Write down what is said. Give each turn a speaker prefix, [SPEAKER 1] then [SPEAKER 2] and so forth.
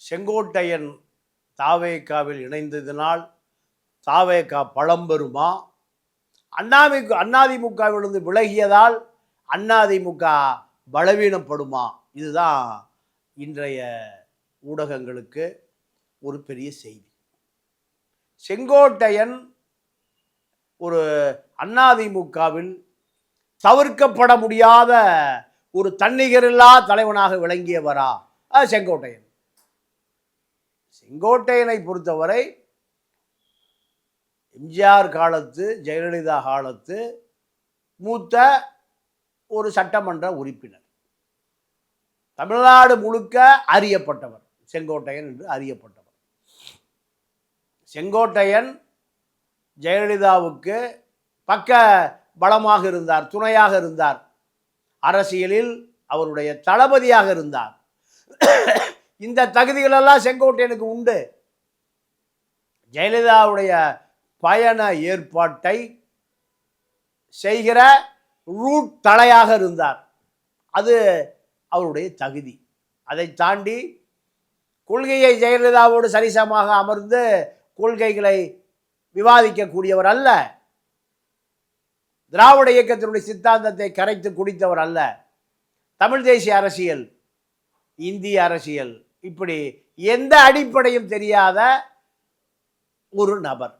[SPEAKER 1] செங்கோட்டையன் தாவேக்காவில் இணைந்ததினால் தாவேக்கா பழம் பெறுமா? அண்ணாமிகு அண்ணாதிமுகவிலிருந்து விலகியதால் அண்ணாதிமுக பலவீனப்படுமா? இதுதான் இன்றைய ஊடகங்களுக்கு ஒரு பெரிய செய்தி. செங்கோட்டையன் ஒரு அண்ணாதிமுகவில் தவிர்க்கப்பட முடியாத ஒரு தன்னிகரில்லா தலைவனாக விளங்கியவரா? செங்கோட்டையன். செங்கோட்டையனை பொறுத்தவரை எம்ஜிஆர் காலத்து ஜெயலலிதா காலத்து மூத்த ஒரு சட்டமன்ற உறுப்பினர். தமிழ்நாடு முழுக்க அறியப்பட்டவர் செங்கோட்டையன் என்று அறியப்பட்டவர். செங்கோட்டையன் ஜெயலலிதாவுக்கு பக்க பலமாக இருந்தார் துணையாக இருந்தார். அரசியலில் அவருடைய தளபதியாக இருந்தார். இந்த தகுதிகளெல்லாம் செங்கோட்டையனுக்கு உண்டு. ஜெயலலிதாவுடைய பயண ஏற்பாட்டை செய்கிற ரூட் தலையாக இருந்தார். அது அவருடைய தகுதி. அதை தாண்டி கொள்கையை ஜெயலலிதாவோடு சரிசமமாக அமர்ந்து கொள்கைகளை விவாதிக்கக்கூடியவர் அல்ல. திராவிட இயக்கத்தினுடைய சித்தாந்தத்தை கரைத்து குடித்தவர் அல்ல. தமிழ் தேசிய அரசியல் இந்திய அரசியல் இப்படி எந்த அடிப்படையும் தெரியாத ஒரு நபர்.